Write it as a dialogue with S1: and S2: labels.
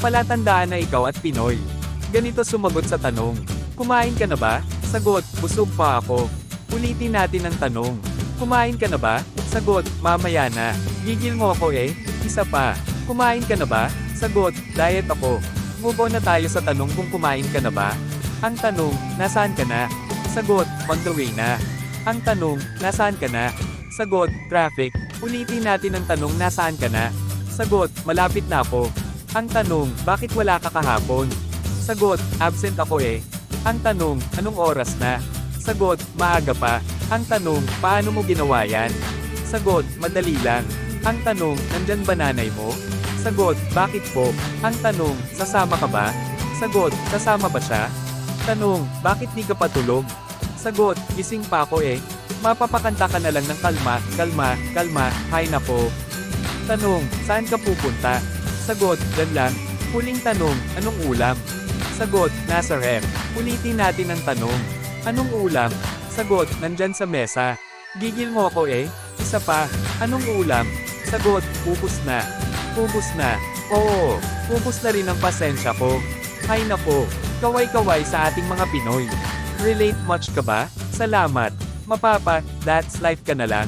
S1: Palatandaan na ikaw at Pinoy. Ganito sumagot sa tanong. Kumain ka na ba? Sagot, busog pa ako. Ulitin natin ang tanong. Kumain ka na ba? Sagot, mamaya na. Gigil mo ako eh. Isa pa. Kumain ka na ba? Sagot, diet ako. Move na tayo sa tanong kung kumain ka na ba? Ang tanong, nasaan ka na? Sagot, on the way na. Ang tanong, nasaan ka na? Sagot, traffic. Ulitin natin ang tanong, nasaan ka na? Sagot, malapit na ako. Ang tanong, bakit wala ka kahapon? Sagot, absent ako eh. Ang tanong, anong oras na? Sagot, maaga pa. Ang tanong, paano mo ginawa yan? Sagot, madali lang. Ang tanong, nandyan ba nanay mo? Sagot, bakit po? Ang tanong, sasama ka ba? Sagot, kasama ba siya? Tanong, bakit di ka patulog? Sagot, gising pa ako eh. Mapapakanta ka na lang ng kalma, kalma, kalma, hay na po. Tanong, saan ka pupunta? Sagot, dyan lang. Huling tanong, anong ulam? Sagot, nasa ref. Ulitin natin ang tanong. Anong ulam? Sagot, nandyan sa mesa. Gigil mo ako eh. Isa pa, anong ulam? Sagot, pupus na. Pupus na. Oo, pupus na rin ang pasensya ko. Hay nako, kaway-kaway sa ating mga Pinoy. Relate much ka ba? Salamat. Mapapa, that's life ka na lang.